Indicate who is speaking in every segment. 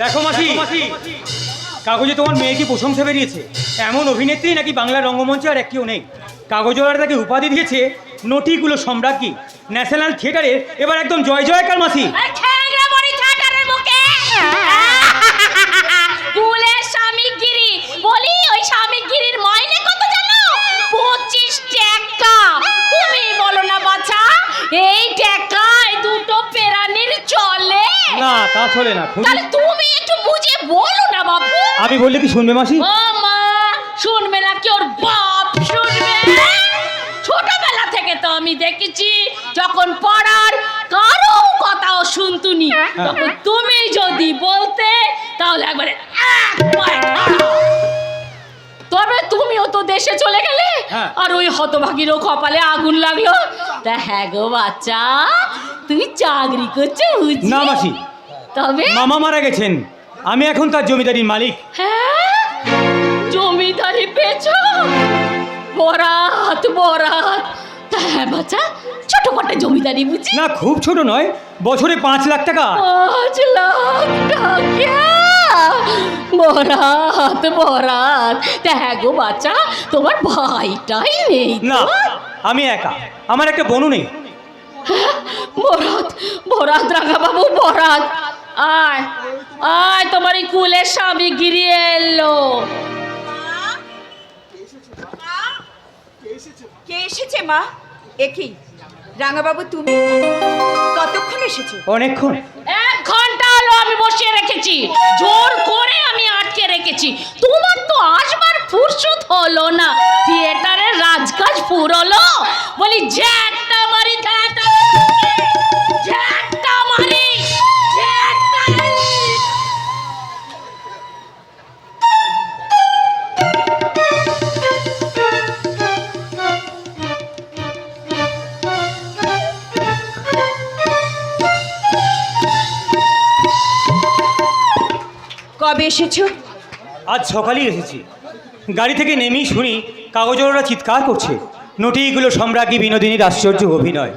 Speaker 1: দেখো মাসি। কাগজে তোমার মেয়ে কি প্রশংসা বেরিয়েছে? এমন অভিনেত্রী নাকি বাংলার রঙ্গমঞ্চে আর একটিও নেই? কাগজওয়ালা তাকে উপাধি দিয়েছে নটিগুলো সম্রাজ্ঞী। ন্যাশনাল থিয়েটারে এবার একদম জয় জয়কার মাসি।
Speaker 2: থিয়েটারের বলি ওই স্বামীগিরির মাইনে কত জানো? পঁচিশ টাকা। না বাছা এই টাকায় দুটো পেরানির চলে।
Speaker 1: না তা চলে না
Speaker 2: তাহলে তুমি একটু বুঝে বলো না বাবু।
Speaker 1: আমি বললে কি শুনবে মাসি?
Speaker 2: ও মা শুনবে না কি ওর বাপ? শুনবে। ছোটবেলা থেকে তো আমি দেখেছি যখন পড়ার কারও কথাও শুনতুনি তখন তুমি যদি বলতে তাহলে একবারে এক। তবে তুমিও তো দেশে চলে গেলে।
Speaker 1: হ্যাঁ।
Speaker 2: আর ওই হতভাগীরও কপালে আগুন লাগল। তা হ্যাঁ গো বাচ্চা তুমি চাকরি করছ
Speaker 1: না মাসি।
Speaker 2: তবে?
Speaker 1: মামা মারা গেছেন। আমি এখন তার জমিদারির মালিক।
Speaker 2: হ্যাঁ? জমিদারি পেয়েছ? বরাত বরাত। তা হ্যাঁ বাচ্চা ছোট কটা জমিদারি বুঝি?
Speaker 1: না খুব ছোট নয় বছরে পাঁচ লাখ টাকা।
Speaker 2: পাঁচ লাখ টাকা বরাত বরাত। তা হ্যাঁ গো বাচ্চা তোমার ভাইটাই নেই
Speaker 1: না আমি একা। আমার একটা বোনও নেই।
Speaker 2: বরাত বরাত রাখা বাবু বরাত। আয় আয় তোমার এই কুলের স্বামী গিরিয়ে এলো।
Speaker 3: কে এসেছে মা? একই রাঙাবাবু তুমি কতক্ষণ এসেছ?
Speaker 1: অনেকক্ষণ।
Speaker 2: এক ঘণ্টা হলো আমি বসিয়ে রেখেছি। জোর করে আমি আটকে রেখেছি। তোমার তো আসবার ফুরসত হলো না। থিয়েটারের রাজকাজ ফুরলো। বলি যে একটা বাড়ি
Speaker 3: কবে এসেছ?
Speaker 1: আজ সকালেই এসেছি। গাড়ি থেকে নেমেই শুনি কাগজওয়ালা চিৎকার করছে। নটিগুলো সম্রাজ্ঞী বিনোদিনীর আশ্চর্য অভিনয়।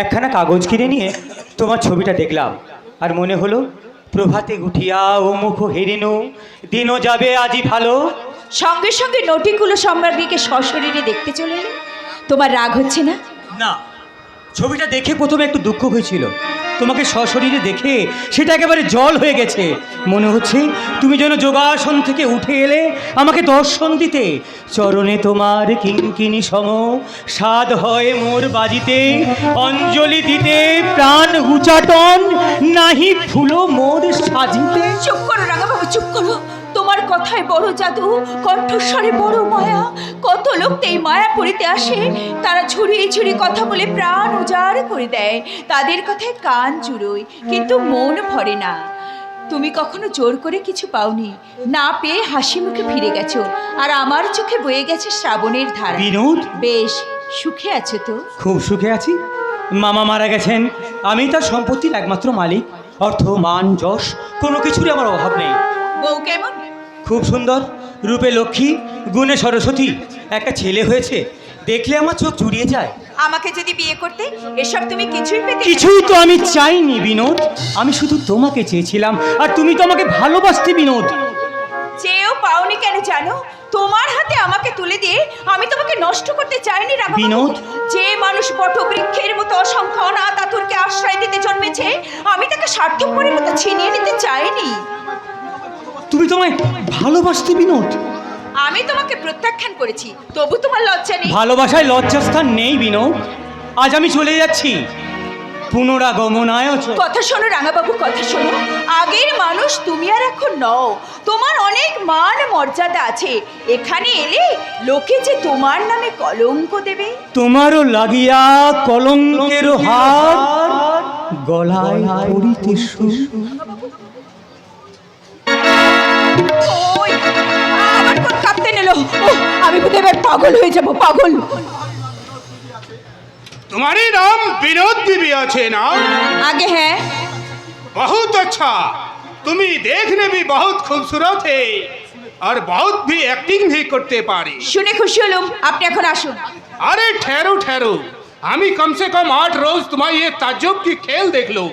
Speaker 1: একখানা কাগজ কিনে নিয়ে তোমার ছবিটা দেখলাম। আর মনে হলো প্রভাতে উঠিয়া ও মুখ হেরিনু দিনও যাবে আজই ভালো।
Speaker 3: সঙ্গে সঙ্গে নটিকুলো সম্রাজ্ঞীকে সশরীরে দেখতে চলে এলে? তোমার রাগ হচ্ছে না?
Speaker 1: না ছবিটা দেখে প্রথমে একটু দুঃখ হয়েছিল। তোমাকে সশরীরে দেখে সেটা একেবারে জল হয়ে গেছে। মনে হচ্ছে তুমি যেন যোগাসন থেকে উঠে এলে আমাকে দর্শন দিতে। চরণে তোমার কিঙ্কিনি সম, স্বাদ হয় মোর বাজিতে। অঞ্জলি দিতে প্রাণ উচাটন, নাহি ফুলো মোর সাজিতে।
Speaker 3: চুপ করো রাগাবাবু চুপ করো। তোমার কথায় বড় জাদু কণ্ঠস্বরে বড় মায়া। কত লোক এই মায়া পড়িতে আসে তারা ঝুড়িয়ে ঝুড়িয়ে কথা বলে প্রাণ উজাড় করে দেয়। তাদের কথায় কান জুড়োয় কিন্তু মন ভরে না। তুমি কখনো জোর করে কিছু পাওনি না পেয়ে হাসি মুখে ফিরে গেছো আর আমার চোখে বয়ে গেছে শ্রাবণের ধারা।
Speaker 1: বিনোদ?
Speaker 3: বেশ সুখে আছো তো?
Speaker 1: খুব সুখে আছি। মামা মারা গেছেন আমি তার সম্পত্তির একমাত্র মালিক। অর্থ মান যশ কোনো কিছুরই আমার অভাব নেই।
Speaker 3: বউ কেমন?
Speaker 1: খুব সুন্দর রূপে লক্ষ্মী গুণে সরস্বতী একটা ছেলে হয়েছে। দেখলে আমার চোখ জুড়িয়ে যায়।
Speaker 3: আমাকে যদি বিয়ে করতে এসব তুমি কিছুই পেতে
Speaker 1: কিছুই তো আমি চাইনি বিনোদ। আমি শুধু তোমাকে চেয়েছিলাম আর তুমি তো আমাকে ভালোবাসতে বিনোদ।
Speaker 3: চেয়েও পাওনি কেন জানো? তোমার হাতে আমাকে তুলে দিয়ে আমি তোমাকে নষ্ট করতে চাইনি রাঘব
Speaker 1: বিনোদ?
Speaker 3: যে মানুষ বটবৃক্ষের মতো অসংখ্য অনাথ আতুরকে আশ্রয় দিতে জন্মেছে আমি তাকে স্বার্থপরের মতো ছিনিয়ে নিতে চাইনি।
Speaker 1: তুমি তোমায় ভালোবাসতে বিনোদ।
Speaker 3: আমি তোমাকে প্রত্যাখ্যান করেছি তবু তোমার লজ্জা নেই।
Speaker 1: ভালোবাসায় লজ্জাস্থান নেই বিনোদ। আজ আমি চলে যাচ্ছি। পুনরাগমনায়
Speaker 3: কথা শোনো রাঙাবাবু কথা শোনো। আগের মানুষ তুমি আর এখন নও। তোমার অনেক মান মর্যাদা আছে। এখানে এলে লোকে যে তোমার নামে কলঙ্ক দেবে।
Speaker 1: তোমারও লাগিয়া কলঙ্কের হার গলায় পড়িতে
Speaker 3: কোন কাঁপতে নিল আমি বোধহয় এবার পাগল হয়ে যাব পাগল
Speaker 4: तुम्हारे नाम विनोद बीबी अच्छे ना
Speaker 3: আগে হ্যাঁ
Speaker 4: बहुत अच्छा तुम्ही देखने भी बहुत खूबसूरत है और बहुत भी एक्टिंग भी करते पारी
Speaker 3: শুনে খুশি হলাম আপনি এখন আসুন
Speaker 4: अरे ठहरो ठहरो हमी कम से कम आठ रोज तुम्हारी ये ताज्जुब की खेल देख लो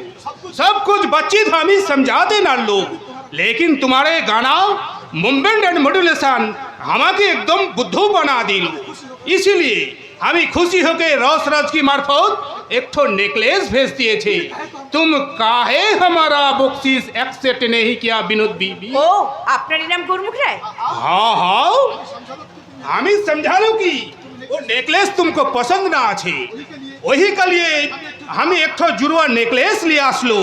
Speaker 4: सब कुछ बच्ची धामी समझा देना लोग लेकिन तुम्हारे गाना मूवमेंट एंड मॉड्यूलेशन আমাকে একদম বুদ্ধ বানা দিল इसीलिए আমি খুশি होके रॉस राज की मार्फत एक ठो नेकलेस भेज दिए थे तुम काहे हमारा बख्शीश एक्सेप्ट नहीं किया विनोद बीबी
Speaker 3: ও আপনারই নাম গুরমুখ রায়
Speaker 4: हाँ हाँ আমি समझालो कि वो नेकलेस तुमको पसंद ना আছে वही के लिए আমি एक ठो जुड़वा नेकलेस लिए আসলো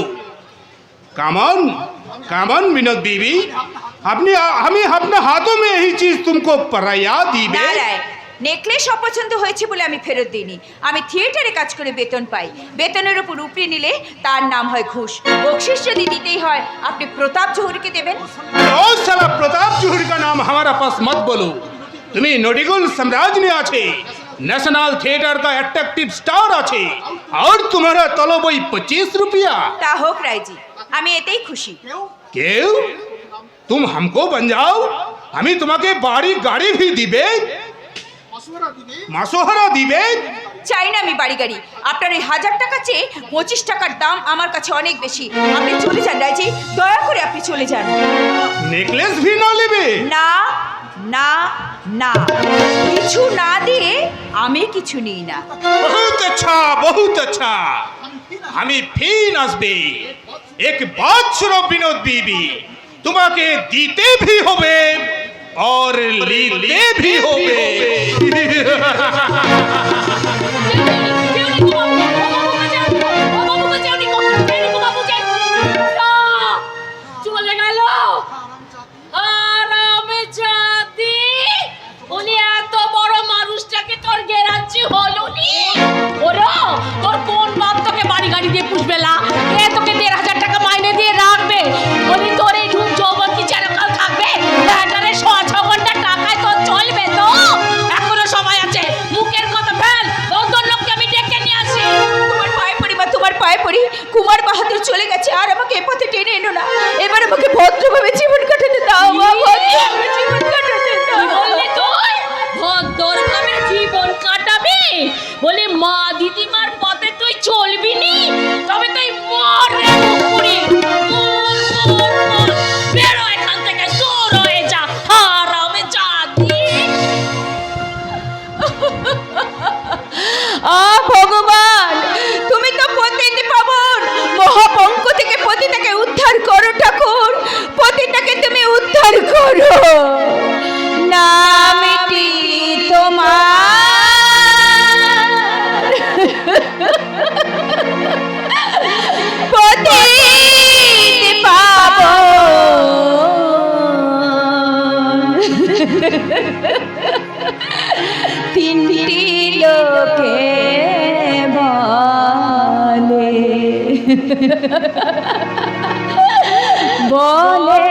Speaker 4: कामन कामन विनोद बीबी अपने हमें अपने हाथों में यही चीज तुमको पराया दी
Speaker 3: না রায় নেকলেস অপছন্দ হয়েছে বলে আমি ফেরত দিইনি আমি থিয়েটারে কাজ করে বেতন পাই বেতনের উপর উপরে নিলে তার নাম হয় ঘুষ বকশিস যদি দিতেই হয় আপনি প্রতাপ জহুরিকে দেবেন
Speaker 4: और साला प्रताप चौधरी का नाम हमारा पास मत बोलो तुम्हें नोटिगुल साम्राज्य में आछे नेशनल थिएटर का अट्रैक्टिव स्टार आछे और तुम्हारा तलो वही पच्चीस रुपया
Speaker 3: তা হোক রায়জি আমি এতেই খুশি।
Speaker 4: কেউ? তুম হামকো বন যাও। আমি তোমাকে বাড়ি গাড়ি ভি দিবে। মাসোহারা দিবে?
Speaker 3: চাই না আমি বাড়ি গাড়ি। আপনার এই হাজার টাকা চেয়ে পঁচিশ টাকার দাম আমার কাছে অনেক বেশি। আপনি চলে যান রাইজি দয়া করে আপনি চলে যান।
Speaker 4: নেকলেস ভি না নেবে?
Speaker 3: না না না। কিছু না দিয়ে আমি কিছু নিই না।
Speaker 4: বহুত আচ্ছা বহুত আচ্ছা। আমি ফিন আসবে। এক বজ্র বিনোদ বিবি তোমাকে দিতে ভি হবে और लीले भी
Speaker 2: होवे তোর কোন বাপ তোকে বাড়ি গাড়ি দিয়ে বলে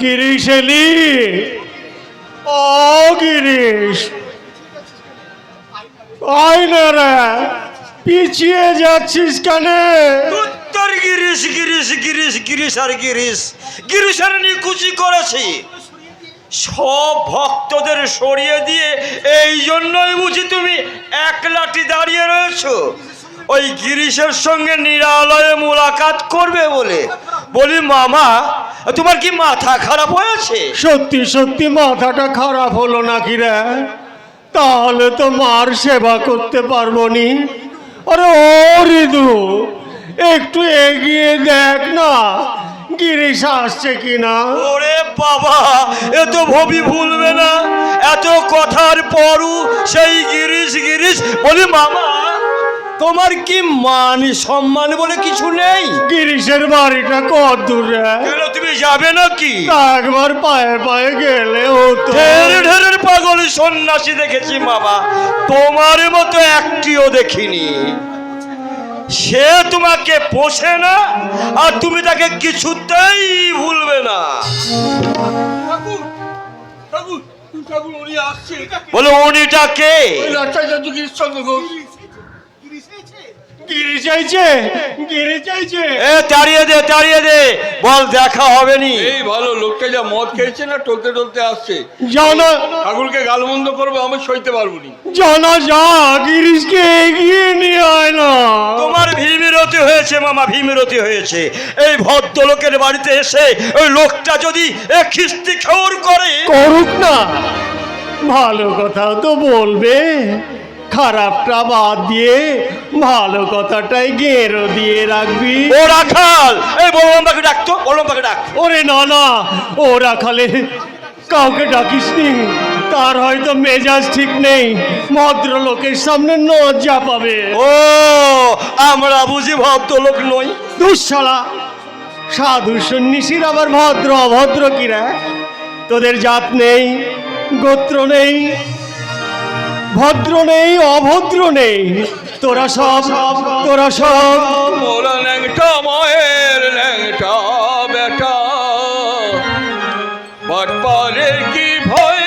Speaker 5: গিরিশ এলি ও গিরিশ রে, পিছিয়ে যাচ্ছিস কেনে?
Speaker 6: উত্তর গিরিশ গিরিশ গিরিশ গিরিশ আর গিরিশ। গিরিশের নিকুচি করেছি। সব ভক্তদের সরিয়ে দিয়ে এই জন্যই বুঝি তুমি এক লাঠি দাঁড়িয়ে রয়েছো। ওই গিরিশের সঙ্গে নিরালয়ে মোলাকাত করবে বলে। বলি, মামা তোমার কি মাথা খারাপ হয়েছে?
Speaker 5: সত্যি সত্যি মাথাটা খারাপ হলো নাকি রে? তাহলে তো মার সেবা করতে পারব নি। আরে ও রিদু একটু এগিয়ে দেখ না গিরিশ আসছে কিনা?
Speaker 6: ওরে বাবা এ তো ভবি ভুলবে না। এত কথার পরও সেই গিরিশ গিরিশ বলি মামা। তোমার কি মান সম্মান বলে কিছু নেই?
Speaker 5: গিরিশের বাড়িটা কত দূর?
Speaker 6: কেন তুমি যাবে নাকি?
Speaker 5: একবার পায়ে পায়ে গেলে হতো।
Speaker 6: ঢের ঢেরের পাগল সন্ন্যাসী দেখেছি মামা। তোমার মতো একটিও দেখিনি। সে তোমাকে পোষে না আর তুমি তাকে কিছুতেই ভুলবে না।
Speaker 7: আসছে।
Speaker 6: উনিটা কে?
Speaker 5: গিরি চাইছে গিরি চাইছে
Speaker 6: এ তাড়িয়ে দে তাড়িয়ে দে। বল দেখা হবে নি
Speaker 7: এই ভালো লোকটা যা মদ খেয়েছে না টলতে টলতে আসছে।
Speaker 5: জানা
Speaker 7: ঠাকুরকে গালমন্দ করব আমি সইতে পারব নি।
Speaker 5: জানা যা গিরিশকে এগিয়ে নিয়ে আয় না।
Speaker 6: তোমার ভীমিরতি হয়েছে মামা ভীমিরতি হয়েছে। এই ভদ্রলোকের বাড়িতে এসে ওই লোকটা যদি এ খিস্তি খেউর করে
Speaker 5: করুক না। ভালো কথাও তো বলবে। খারাপটা বাদ দিয়ে ভালো কথাটাই গেরো দিয়ে রাখবি।
Speaker 6: ও রাখাল! এই বললাম তাকে ডাকতো বললাম তাকে ডাক।
Speaker 5: ওরে না না ও রাখালে কাউকে ডাকিস নি। তার হয়তো মেজাজ ঠিক নেই ভদ্রলোকের সামনে নজ্জা পাবে।
Speaker 6: ও আমরা বুঝি ভদ্রলোক নই।
Speaker 5: দুঃশালা সাধু সন্ন্যাসীর আবার ভদ্র অভদ্র কিরা? তোদের জাত নেই গোত্র নেই ভদ্র নেই, অভদ্র নেই। তোরা সব তোরা সব।
Speaker 7: মোরা ল্যাংটা মায়ের ল্যাংটা বেটা। কি ভয়?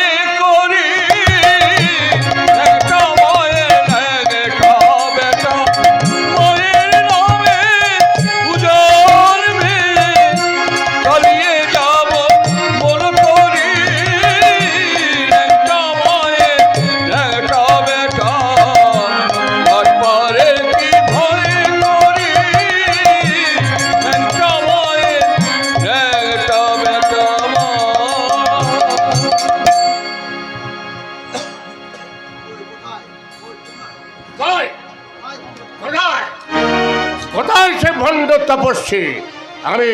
Speaker 8: কোথায় সে ভণ্ড তপস্বী? আমি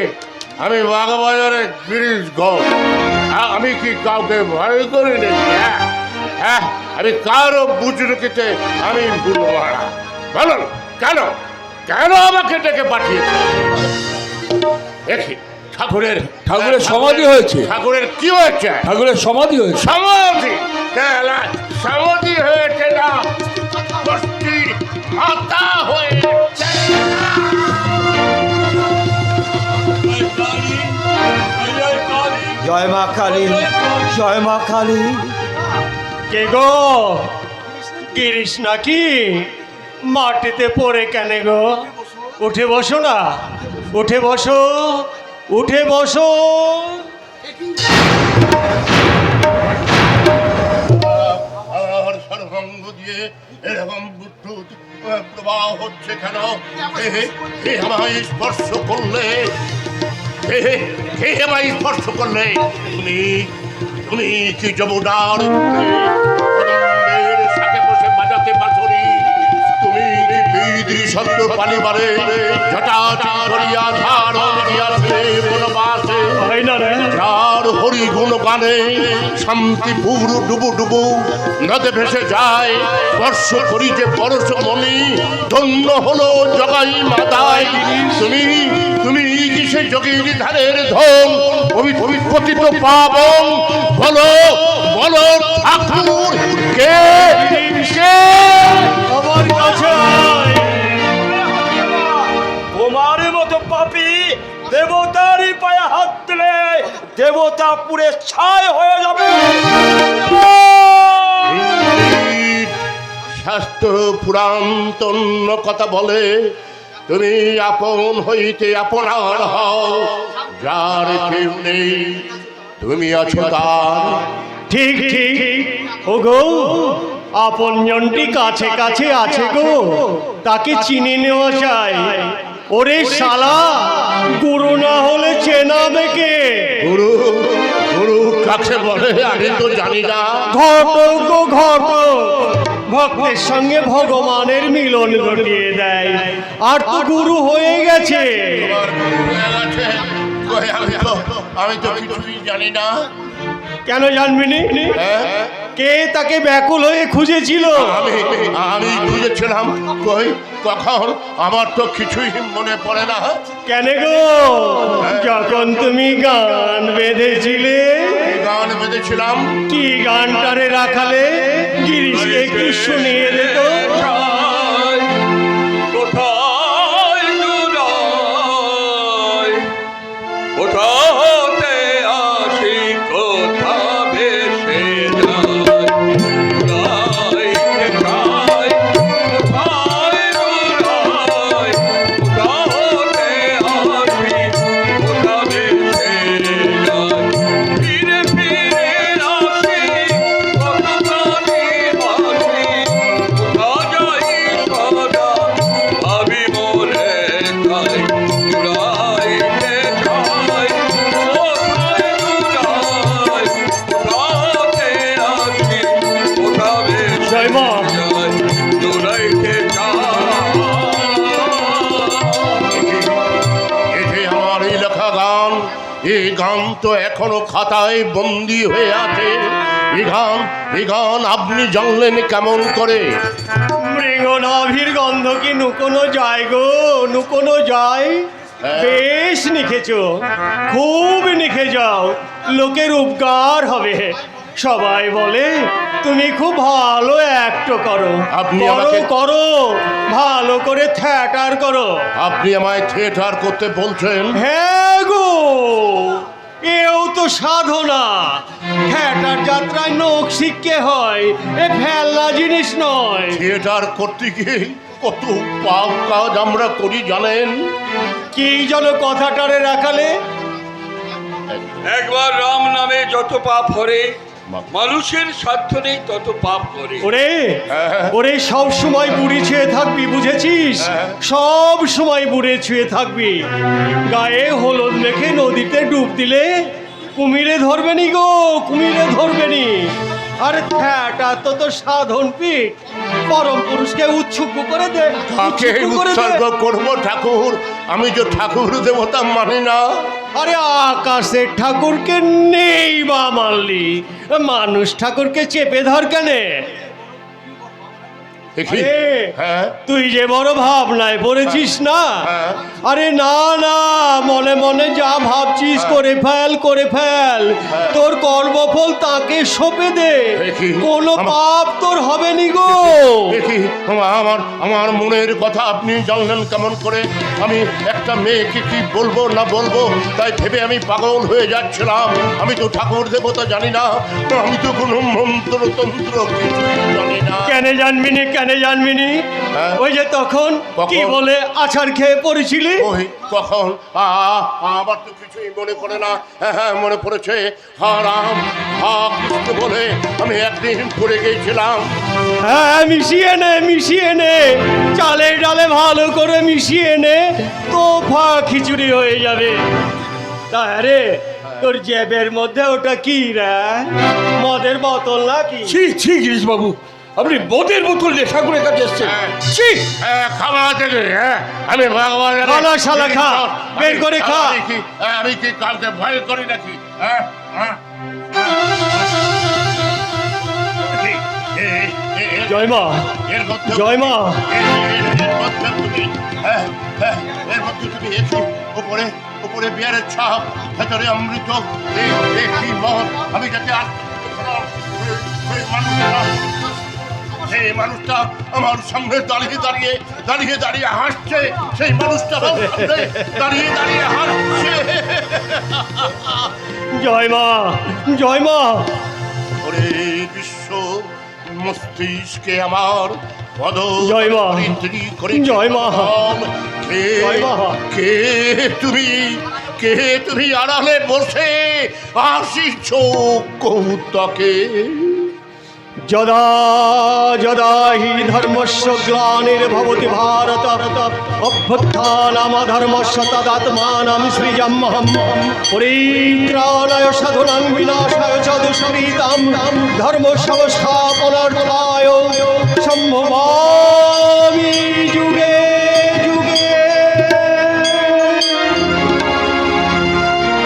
Speaker 8: আমি বাগাবাজারে গিরিশ ঘোষ আমি কি কাউকে ভয় করি নাকি হ্যাঁ? হ্যাঁ আমি কারও বুজরুকিতে আমি ভুলবো না। বলুন কেন? কেন আমাকে ডেকে পাঠিয়েছে? দেখি ঠাকুরের
Speaker 7: ঠাকুরের সমাধি হয়েছে।
Speaker 8: ঠাকুরের কি হয়েছে?
Speaker 7: ঠাকুরের সমাধি হয়েছে।
Speaker 8: সমাধি? সমাধি হয়েছে না? বস্তি মাথা
Speaker 6: জয় মা কালী জয় মা কালী।
Speaker 5: কে গো? গিরিশ নাকি মাটিতে পড়ে কেন গো? উঠে বসো না উঠে বসো উঠে বসো।
Speaker 8: আর সর্বাঙ্গ দিয়ে এরকম বুদ্ধ প্রবাহ হচ্ছে কেন? আমায় স্পর্শ করলে। কে- কে ভাই স্পর্শ করলে? তুমি তুমি কি যমুনার? বিদ্রি শব্দ পালিবারে জটাচা করিয়া দিয়াছে বনবাসে যার হরি গুণ গানে শান্তিপুর ডুবু ডুবু নদে ভেসে যায়। বর্ষ করি যে পরশ মনি ধন্য হলো জগাই মাতাই। তুমি তুমি কিসে যোগীর ধারের ধন? পতিত পাবন বলো বলো ঠাকুর কে? কে?
Speaker 5: আমার কাছে।
Speaker 6: দেবতারই পায়ে হাত দিলে দেবতা পুরে ছায় হয়ে যাবে।
Speaker 8: শাস্ত্র পুরাণ তন্য কথা বলে তুমি আপন হইতে আপনার হও। যার কেউ নেই তুমি আছো তার।
Speaker 5: ঠিক ঠিক। ও গো আপনজনটি কাছে কাছে আছে গো তাকে চিনে নেওয়া যায়। ওরে শালা গুরু না হলে
Speaker 8: গুরু গুরু কাকে বলে আমি তো জানি না।
Speaker 5: ঘটক গো ঘটক ভক্তের সঙ্গে ভগবানের মিলন ঘটিয়ে দেয়। আর তো গুরু হয়ে গেছে।
Speaker 8: আমি তো কিছুই জানি না।
Speaker 5: কেন জানবিনি
Speaker 8: হ্যাঁ?
Speaker 5: কে তাকে ব্যাকুল হয়ে খুঁজেছিল?
Speaker 8: আমি আমি খুঁজেছিলাম কই? কখন আমার তো কিছুই মনে পড়ে না।
Speaker 5: কেন গো? যখন তুমি গান বেঁধেছিলে।
Speaker 8: গান বেঁধেছিলাম?
Speaker 5: কি গানটারে রাখালে? গিরিশকে একটু শুনিয়ে দিত।
Speaker 8: এই গান তো এখনও খাতায় বন্দি হয়ে আছে। এই গান এই গান আপনি জানলেন কেমন করে?
Speaker 5: মৃগনাভির গন্ধ কি নুকোনো যায় গো নুকোনো যায়?
Speaker 8: হ্যাঁ।
Speaker 5: বেশ নিখেছ খুব নিখে যাও লোকের উপকার হবে। সবাই বলে তুমি খুব ভালো অ্যাক্ট করো।
Speaker 8: আপনি
Speaker 5: করো
Speaker 8: আমাকে-
Speaker 5: করো ভালো করে থিয়েটার করো।
Speaker 8: আপনি আমায় থিয়েটার করতে বলছেন?
Speaker 5: হ্যাঁ গো এও তো সাধনা। থিয়েটার যাত্রায় নখ শিখতে হয়? এ ফেলনা জিনিস নয়।
Speaker 8: থিয়েটার করতে গিয়ে কত পাপ কাজ আমরা করি জানেন?
Speaker 5: কি যেন কথাটারে রাখালে?
Speaker 7: একবার রাম নামে যত পাপ করে মানুষের স্বার্থ নেই তত পাপ করে
Speaker 5: ওরে। ওরে সব সময় বুড়ি ছুঁয়ে থাকবি বুঝেছিস
Speaker 8: হ্যাঁ।
Speaker 5: সব সময় বুড়ে ছুঁয়ে থাকবি গায়ে হলুদ মেখে নদীতে ডুব দিলে কুমিরে ধরবেনি গো কুমিরে ধরবে নি আরে থ্যাটা তো তো সাধন পীঠ। পরম পুরুষকে উৎসুক করে দে
Speaker 8: তাকে। উৎসর্গ করব ঠাকুর। আমি যে ঠাকুর দেবতা মানি না।
Speaker 5: আরে আকাশে ঠাকুরকে নেই বা মানলি মানুষ ঠাকুরকে চেপে ধর কেনে। তুই যে বড় ভাবনায় পড়েছিস না?
Speaker 8: হ্যাঁ।
Speaker 5: আরে না না মনে মনে যা ভাবছিস করে ফেল করে ফেল। তোর কর্মফল তাকে সঁপে দে। কোনো পাপ তোর হবে নি গো।
Speaker 8: দেখি আমা- আমার আমার মনের কথা আপনি জানলেন কেমন করে? আমি একটা মেয়েকে কি বলব না বলব? তাই ভেবে আমি পাগল হয়ে যাচ্ছিলাম। আমি তো ঠাকুর দেবতা জানি না। আমি তো কোনো মন্ত্র তন্ত্র কিছুই না
Speaker 5: কেন জানবি নি কেন জানবি নি
Speaker 8: হ্যাঁ।
Speaker 5: ওই যে তখন? কি বলে আছাড় খেয়ে পড়েছিলি?
Speaker 8: ওই কখন আ, আমার তো কিছুই মনে পড়ে না। হ্যাঁ হ্যাঁ মনে পড়েছে। হা রাম হা কৃষ্ণ বলে আমি একদিন পড়ে গিয়েছিলাম
Speaker 5: হ্যাঁ মিশিয়ে নে মিশিয়ে নে। চালে ডালে ভালো করে মিশিয়ে নে। তো ফা খিচুড়ি হয়ে যাবে। তা রে তোর জেবের মধ্যে ওটা কি রে? মদের বোতল নাকি?
Speaker 7: ছি ছি গিরিশ বাবু। আপনি বোধের বোতল নেশা করে কাছে এসছেন।
Speaker 8: খাবার থেকে হ্যাঁ আমি ভগবানের
Speaker 5: খা না, শালা, খা। বের করে খা।
Speaker 8: আমি কি আমি কি কাউকে ভয় করি নাকি? হ্যাঁ হ্যাঁ। দেখি, এ- এ- এ-
Speaker 5: জয় মা
Speaker 8: এর মধ্যে তুমি হ্যাঁ হ্যাঁ এসো উপরে উপরে বিয়ারের ছাপ ভেতরে অমৃত এই আমি যাতে আর সেই মানুষটা আমার সামনে দাঁড়িয়ে দাঁড়িয়ে দাঁড়িয়ে দাঁড়িয়ে হাসছে সেই মানুষটা আমার সামনে দাঁড়িয়ে দাঁড়িয়ে হাসছে
Speaker 5: জয় মা জয় মা
Speaker 8: ওরে বিশ্ব মস্তিষ্কে আমার পদ
Speaker 5: জয় মা।
Speaker 8: করেছে
Speaker 5: জয় মা।
Speaker 8: কে। কে তুমি কে তুমি আড়ালে বসে আসিছ কৌতকে
Speaker 5: যদা যদা হি ধর্মস্য গ্লানির্ভবতি ভারত। অভ্যুত্থানামধর্মস্য তদাত্মানাম সৃজম্যহম পরিত্রাণায় সাধুনাং বিনাশায় চ দুষ্কৃতাম ধর্ম সংস্থাপনার্থায় সম্ভবা